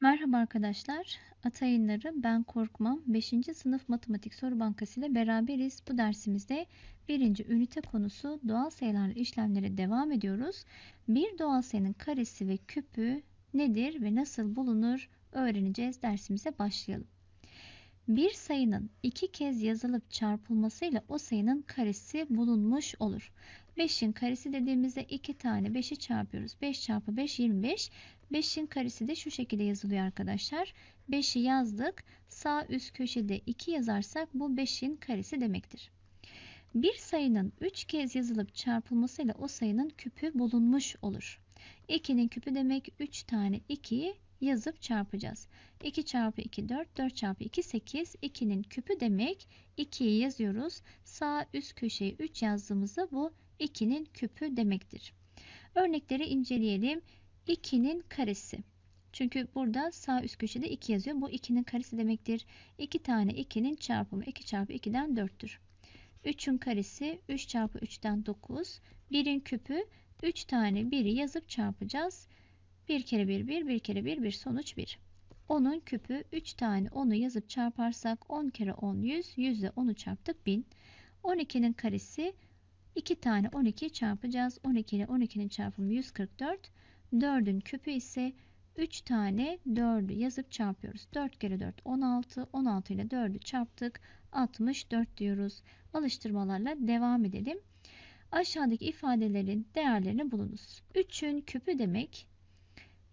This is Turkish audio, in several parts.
Merhaba arkadaşlar. Atayınları Ben Korkmam 5. sınıf matematik soru bankası ile beraberiz. Bu dersimizde birinci ünite konusu doğal sayılarla işlemlere devam ediyoruz. Bir doğal sayının karesi ve küpü nedir ve nasıl bulunur öğreneceğiz. Dersimize başlayalım. Bir sayının iki kez yazılıp çarpılmasıyla o sayının karesi bulunmuş olur. 5'in karesi dediğimizde 2 tane 5'i çarpıyoruz. 5 çarpı 5 25. 5'in karesi de şu şekilde yazılıyor arkadaşlar. 5'i yazdık. Sağ üst köşede 2 yazarsak bu 5'in karesi demektir. Bir sayının 3 kez yazılıp çarpılmasıyla o sayının küpü bulunmuş olur. 2'nin küpü demek 3 tane 2'yi yazıp çarpacağız. 2 çarpı 2 4, 4 çarpı 2 8. 2'nin küpü demek 2'yi yazıyoruz. Sağ üst köşeye 3 yazdığımızda bu 2'nin küpü demektir. Örnekleri inceleyelim. 2'nin karesi. Çünkü burada sağ üst köşede 2 yazıyor. Bu 2'nin karesi demektir. 2 tane 2'nin çarpımı 2 çarpı 2'den 4'tür. 3'ün karesi 3 çarpı 3'ten 9. 1'in küpü 3 tane 1'i yazıp çarpacağız. 1 kere 1 1, 1 kere 1 1 sonuç 1. 10'un küpü 3 tane 10'u yazıp çarparsak 10 kere 10 100, 100 ile 10'u çarptık 1000. 12'nin karesi 2 tane 12 çarpacağız. 12 ile 12'nin çarpımı 144. 4'ün küpü ise 3 tane 4'ü yazıp çarpıyoruz. 4 kere 4 16. 16 ile 4'ü çarptık. 64 diyoruz. Alıştırmalarla devam edelim. Aşağıdaki ifadelerin değerlerini bulunuz. 3'ün küpü demek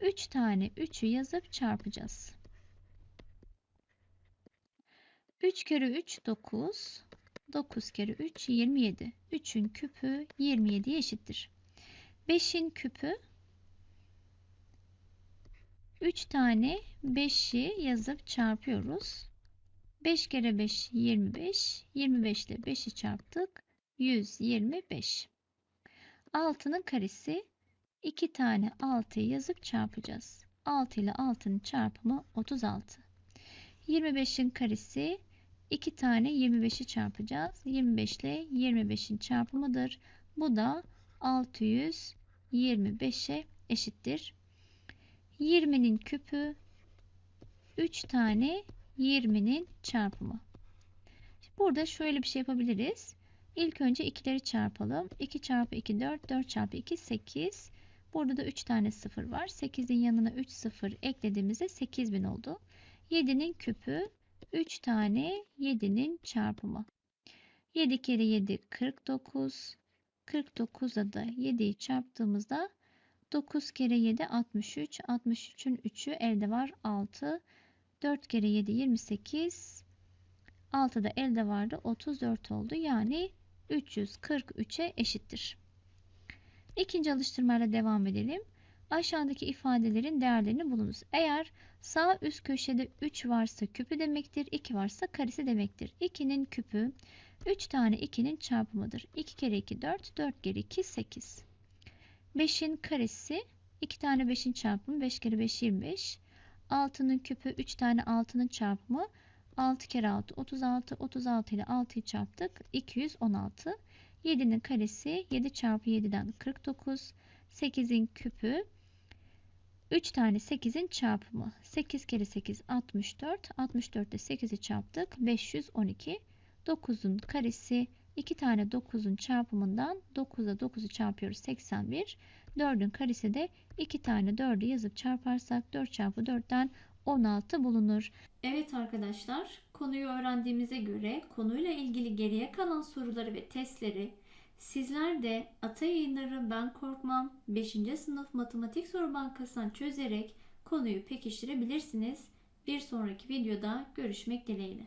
3 tane 3'ü yazıp çarpacağız. 3 kere 3 9. 9 kere 3 27. 3'ün küpü 27 eşittir. 5'in küpü 3 tane 5'i yazıp çarpıyoruz. 5 kere 5 25. 25 ile 5'i çarptık. 125. 6'nın karesi 2 tane 6'yı yazıp çarpacağız. 6 ile 6'nın çarpımı 36. 25'in karesi 2 tane 25'i çarpacağız. 25 ile 25'in çarpımıdır. Bu da 625'e eşittir. 20'nin küpü 3 tane 20'nin çarpımı. Burada şöyle bir şey yapabiliriz. İlk önce ikileri çarpalım. 2 çarpı 2 4, 4 çarpı 2 8. Burada da 3 tane 0 var. 8'in yanına 3 0 eklediğimizde 8000 oldu. 7'nin küpü 3 tane 7'nin çarpımı. 7 kere 7 49. 49'a da 7'yi çarptığımızda 9 kere 7 63. 63'ün 3'ü elde var 6. 4 kere 7 28. 6 da elde vardı 34 oldu. Yani 343'e eşittir. İkinci alıştırmayla devam edelim. Aşağıdaki ifadelerin değerlerini bulunuz. Eğer sağ üst köşede 3 varsa küpü demektir, 2 varsa karesi demektir. 2'nin küpü 3 tane 2'nin çarpımıdır. 2 kere 2 4, 4 kere 2 8. 5'in karesi 2 tane 5'in çarpımı 5 kere 5 25. 6'nın küpü 3 tane 6'nın çarpımı 6 kere 6 36. 36 ile 6'yı çarptık. 216. 7'nin karesi 7 çarpı 7'den 49. 8'in küpü 3 tane 8'in çarpımı. 8 kere 8 64. 64 ile 8'i çarptık. 512. 9'un karesi 2 tane 9'un çarpımından 9'a 9'u çarpıyoruz 81. 4'ün karesi de 2 tane 4'ü yazıp çarparsak 4 çarpı 4'ten 16 bulunur. Evet arkadaşlar, konuyu öğrendiğimize göre konuyla ilgili geriye kalan soruları ve testleri sizler de Ata Yayınları Ben Korkmam 5. sınıf matematik soru bankasından çözerek konuyu pekiştirebilirsiniz. Bir sonraki videoda görüşmek dileğiyle.